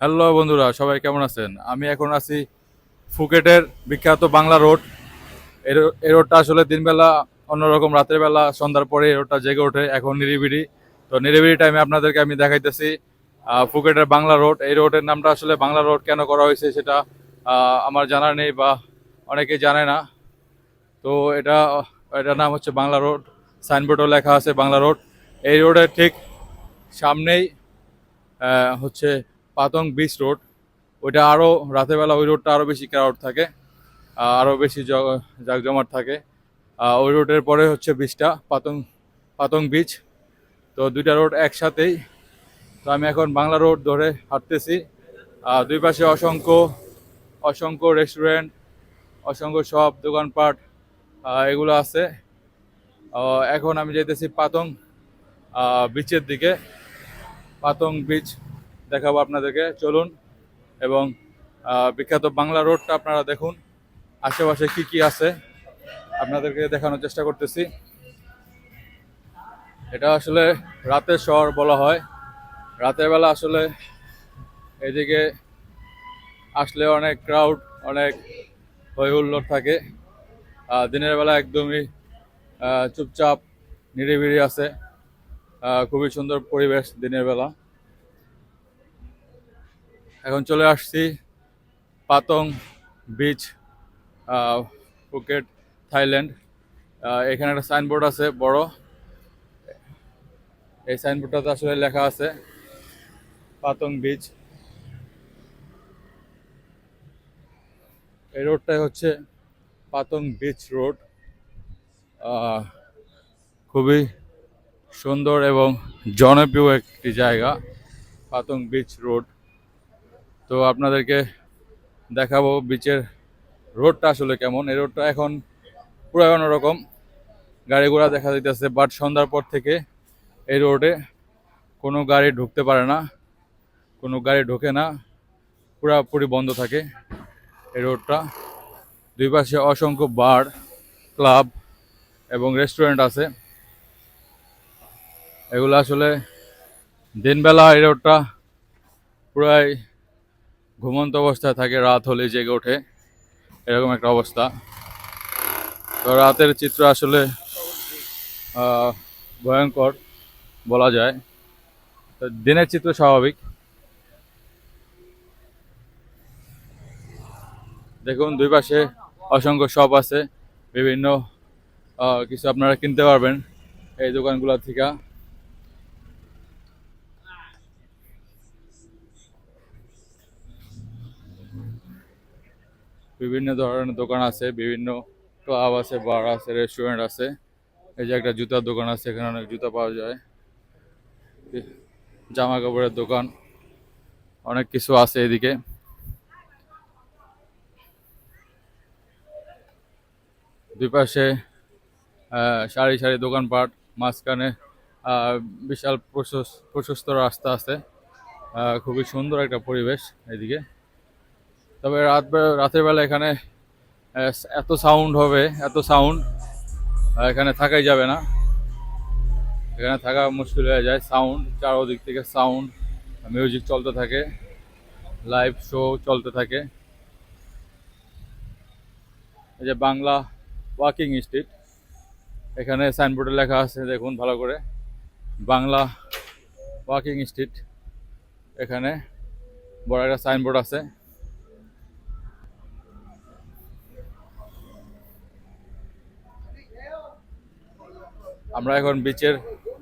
Hello বন্ধুরা, সবাই কেমন আছেন? আমি এখন আছি ফুকেটের বিখ্যাত বাংলা রোড। এই রোডটা আসলে দিনবেলা, অন্যরকম রাতের বেলা, সন্ধ্যার পরে এই রোডটা জেগে ওঠে এখন নিরিবিড়ি তো নিরিবিড়ি টাইমে আপনাদেরকে আমি দেখাইতেছি ফুকেটের বাংলা রোড। এই রোডের নামটা আসলে বাংলা রোড কেন করা হয়েছে সেটা আমার জানা নেই বা অনেকে জানে না। তো এটা, এটার নাম হচ্ছে বাংলা রোড। সাইনবোর্ডও লেখা আছে বাংলা রোড। এই রোডের ঠিক সামনেই হচ্ছে পাতং বিচ রোড ওইটা আরও রাতের বেলা ওই রোডটা আরও বেশি ক্রাউড থাকে আরও বেশি জাঁকজমাট থাকে। ওই রোডের পরে হচ্ছে বিচটা পাতং পাতং বিচ তো দুইটা রোড একসাথেই। তো আমি এখন বাংলা রোড ধরে হাঁটতেছি। দুই পাশে অসংখ্য অসংখ্য রেস্টুরেন্ট অসংখ্য সব দোকানপাট এগুলো আছে। এখন আমি যেতেছি পাতং বিচের দিকে। পাতং বিচ দেখাবো আপনাদেরকে। চলুন, এবং বিখ্যাত বাংলা রোডটা আপনারা দেখুন। আশেপাশে কি কি আছে আপনাদেরকে দেখানোর চেষ্টা করতেছি। এটা আসলে রাতের শহর বলা হয়। রাতের বেলা আসলে এদিকে আসলে অনেক ক্রাউড অনেক হই হুল্লোড় থাকে। দিনের বেলা একদমই চুপচাপ নিরিবিড়ি আছে। খুবই সুন্দর পরিবেশ দিনের বেলা। এখন চলে আসছি পাতং বিচ ফুকেট থাইল্যান্ড এখানে একটা সাইনবোর্ড আছে, বড়। এই সাইনবোর্ডটাতে আসলে লেখা আছে, পাতং বিচ এই রোডটাই হচ্ছে পাতং বিচ রোড খুবই সুন্দর এবং জনপ্রিয় একটি জায়গা, পাতং বিচ রোড তো আপনাদেরকে দেখাবো বিচের রোডটা আসলে কেমন। এই রোডটা এখন পুরো অন্যরকম। গাড়ি ঘোড়া দেখা যাইতেছে বাট সন্ধ্যার পর থেকে এই রোডে কোনো গাড়ি ঢুকতে পারে না, কোনো গাড়ি ঢোকে না, পুরাপুরি বন্ধ থাকে এই রোডটা দুই পাশে অসংখ্য বার ক্লাব এবং রেস্টুরেন্ট আছে। এগুলো আসলে দিনবেলা এই রোডটা পুরাই ঘুমন্ত অবস্থায় থাকে, রাত হলে জেগে ওঠে। এরকম একটা অবস্থা। তো রাতের চিত্র আসলে ভয়ঙ্কর বলা যায়। তো দিনের চিত্র স্বাভাবিক। দেখুন, দুই পাশে অসংখ্য শপ আছে। বিভিন্ন কিছু আপনারা কিনতে পারবেন এই দোকানগুলো থেকে। বিভিন্ন ধরনের দোকান আছে, বিভিন্ন ক্লাব আছে, বার আছে, রেস্টুরেন্ট আছে। এই যে একটা জুতার দোকান আছে, এখানে অনেক জুতা পাওয়া যায়। জামা কাপড়ের দোকান, অনেক কিছু আছে এদিকে। দুই পাশে সারি সারি দোকানপাট, মাঝখানে বিশাল প্রশস- প্রশস্ত রাস্তা আছে। খুবই সুন্দর একটা পরিবেশ এদিকে। তবে রাত রাতের বেলা এখানে এত সাউন্ড হবে, এত সাউন্ড এখানে থাকাই যাবে না। এখানে থাকা মুশকিল হয়ে যায় সাউন্ড চারোদিক থেকে সাউন্ড মিউজিক চলতে থাকে লাইভ শো চলতে থাকে। এই যে বাংলা ওয়াকিং স্ট্রিট এখানে সাইনবোর্ডে লেখা আছে, দেখুন ভালো করে। বাংলা ওয়াকিং স্ট্রিট এখানে বড় একটা সাইনবোর্ড আছে। আমরা এখন বিচের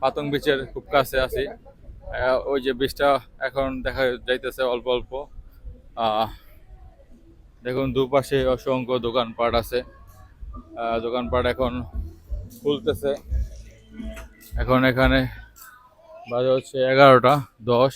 পাতং বিচের খুব কাছে আছি। ওই যে বিচটা এখন দেখা যাইতেছে অল্প অল্প। দেখুন দুপাশে অসংখ্য দোকানপাট আছে। দোকানপাট এখন খুলতেছে। এখন এখানে বাজে হচ্ছে এগারোটা দশ।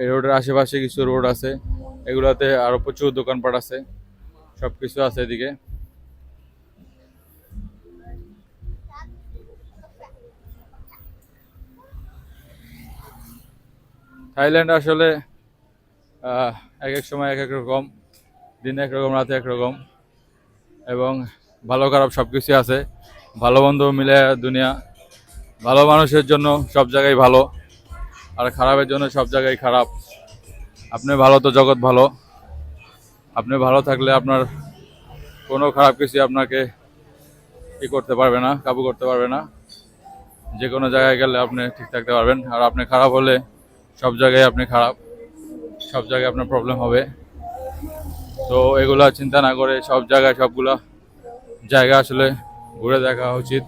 এই রোডের আশেপাশে কিছু রোড আছে, এগুলোতে আরও প্রচুর দোকানপাট আছে সব কিছু আছে এদিকে। থাইল্যান্ড আসলে এক এক সময় এক এক রকম, দিন এক রকম, রাতে এক রকম, এবং ভালো খারাপ সব কিছুই আছে। ভালো বন্ধু মিলে দুনিয়া, ভালো মানুষের জন্য সব জায়গায় ভালো। আর খারাপের জন্য সব জায়গায় খারাপ। আপনি ভালো তো জগৎ ভালো। আপনি ভালো থাকলে আপনার কোনো খারাপ কিছু আপনাকে কি করতে পারবে না, কাবু করতে পারবে না। যে কোনো জায়গায় গেলে আপনি ঠিক থাকতে পারবেন। আর আপনি খারাপ হলে সব জায়গায় আপনি খারাপ, সব জায়গায় আপনার প্রবলেম হবে। তো এগুলা চিন্তা না করে সব জায়গায় সবগুলা জায়গা আসলে ঘুরে দেখা উচিত।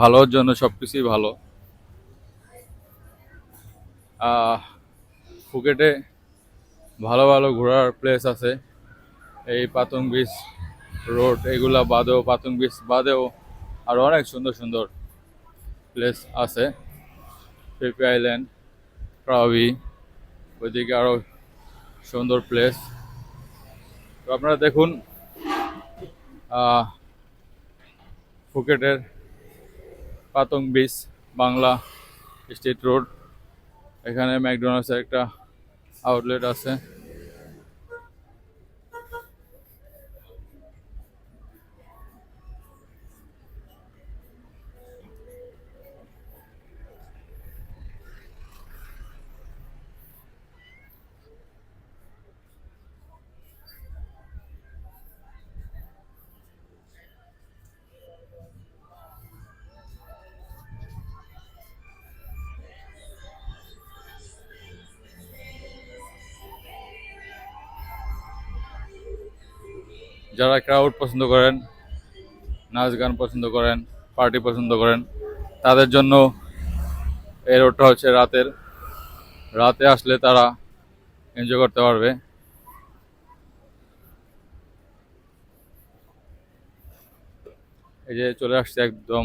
ভালোর জন্য সব কিছুই ভালো ফুকেটে ভালো ভালো ঘোরার প্লেস আছে। এই পাতং বিচ রোড এগুলা বাদেও, পাতং বিচ বাদেও আরও অনেক সুন্দর সুন্দর প্লেস আছে। পেপি আইল্যান্ড প্রাবি ওইদিকে আরও সুন্দর প্লেস তো আপনারা দেখুন ফুকেটের Patong beach Bangla state road এখানে ম্যাকডোনাল্ডসের একটা আউটলেট আছে। যারা ক্রাউড পছন্দ করেন, নাচ গান পছন্দ করেন পার্টি পছন্দ করেন, তাদের জন্য এই রোডটা হচ্ছে রাতের। রাতে আসলে তারা এনজয় করতে পারবে। এই যে চলে আসছে একদম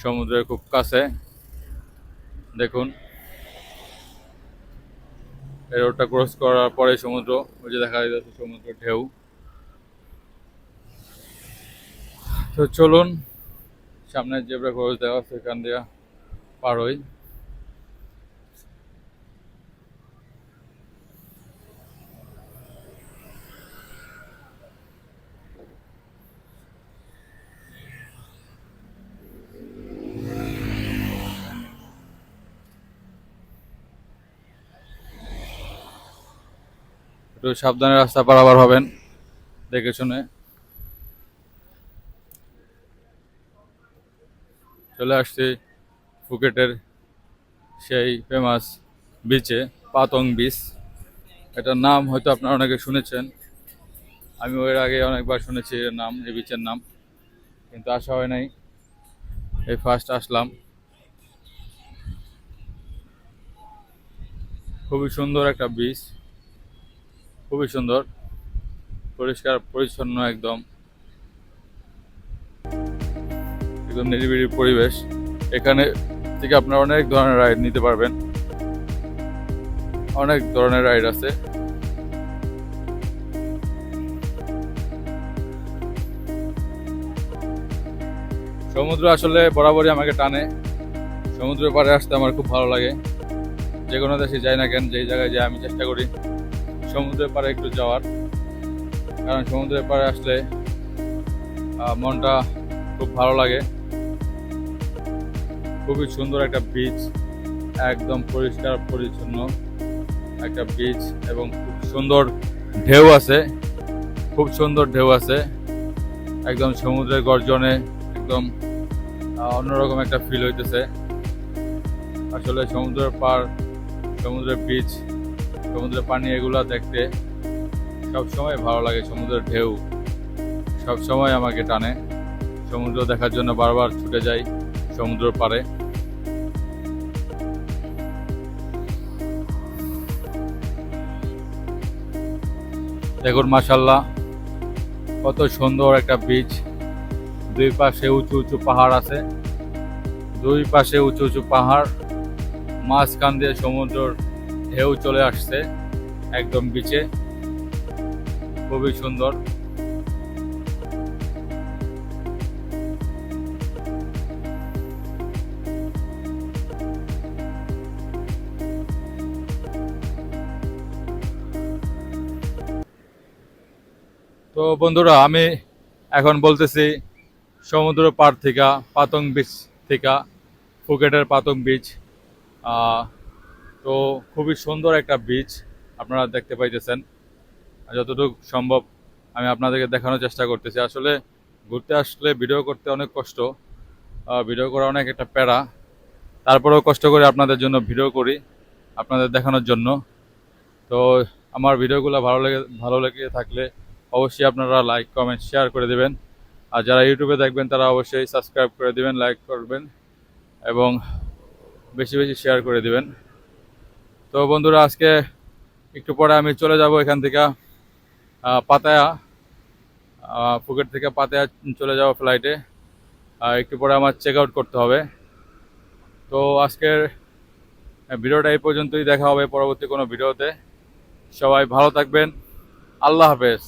সমুদ্রের খুব কাছে। দেখুন। এই রোডটা ক্রস করার পরে সমুদ্র, ওই যে দেখা যাচ্ছে সমুদ্রের ঢেউ। তো চলুন, সামনে জেব্রা ক্রস দেওয়া সেখান দিয়ে পার হই। একটু সাবধানে রাস্তা পারাবার হবেন, দেখে শুনে। চলে আসছি ফুকেটের সেই ফেমাস বিচে পাতং বিচ এটার নাম হয়তো আপনারা অনেকে শুনেছেন। আমি এর আগে অনেকবার শুনেছি এর নাম, এই বিচের নাম। কিন্তু আসা হয় নাই। এই ফার্স্ট আসলাম। খুবই সুন্দর একটা বিচ খুবই সুন্দর। পরিষ্কার, পরিচ্ছন্ন একদম। একদম নিরিবিলি পরিবেশ। এখানে থেকে আপনারা অনেক ধরনের রাইড নিতে পারবেন। অনেক ধরনের রাইড আছে। সমুদ্র আসলে বরাবরই আমাকে টানে। সমুদ্রের পাড়ে আসতে আমার খুব ভালো লাগে। যে কোনো দেশে যাই না কেন, যেই জায়গায় যাই আমি চেষ্টা করি সমুদ্রের পাড়ে একটু যাওয়ার। কারণ সমুদ্রের পাড়ে আসলে মনটা খুব ভালো লাগে। খুবই সুন্দর একটা বিচ একদম পরিষ্কার, পরিচ্ছন্ন একটা বিচ এবং খুব সুন্দর ঢেউ আছে। খুব সুন্দর ঢেউ আছে। একদম সমুদ্রের গর্জনে একদম অন্যরকম একটা ফিল হইতেছে। আসলে সমুদ্রের পার, সমুদ্রের বিচ সমুদ্রের পানি এগুলা দেখতে সব সময় ভালো লাগে, সমুদ্রের ঢেউ। সব সময় আমাকে টানে। সমুদ্র দেখার জন্য বারবার ছুটে যাই। সমুদ্র পারে দেখুন মাসাল্লাহ কত সুন্দর একটা বিচ দুই পাশে উঁচু উঁচু পাহাড় আছে। দুই পাশে উঁচু উঁচু পাহাড়। মাঝখান দিয়ে সমুদ্রের ঢেউ চলে আসছে একদম বিচে খুবই সুন্দর। তো বন্ধুরা, আমি এখন বলতেছি সমুদ্র পার থেকে, পাতং বিচ থেকে, ফুকেটের পাতং বিচ। তো খুবই সুন্দর একটা বিচ আপনারা দেখতে পাইতেছেন। যতটুকু সম্ভব আমি আপনাদেরকে দেখানোর চেষ্টা করতেছি। আসলে ঘুরতে আসলে ভিডিও করতে অনেক কষ্ট। ভিডিও করা অনেক একটা প্যারা। তারপরেও কষ্ট করে আপনাদের জন্য ভিডিও করি, আপনাদের দেখানোর জন্য। তো আমার ভিডিওগুলো ভালো লেগে ভালো লেগে থাকলে অবশ্যই আপনারা লাইক কমেন্ট শেয়ার করে দেবেন। আর যারা ইউটিউবে দেখবেন, তারা অবশ্যই সাবস্ক্রাইব করে দিবেন লাইক করবেন এবং বেশি বেশি শেয়ার করে দিবেন। তো বন্ধুরা, আজকে একটু পরে আমি চলে যাব এখান থেকে পাতায়া ফুকেট থেকে পাতায়া চলে যাব ফ্লাইটে একটু পরে আমার চেক আউট করতে হবে। তো আজকের ভিডিওটা এই পর্যন্তই, দেখা হবে পরবর্তী কোনো ভিডিওতে। সবাই ভালো থাকবেন। আল্লাহ হাফেজ।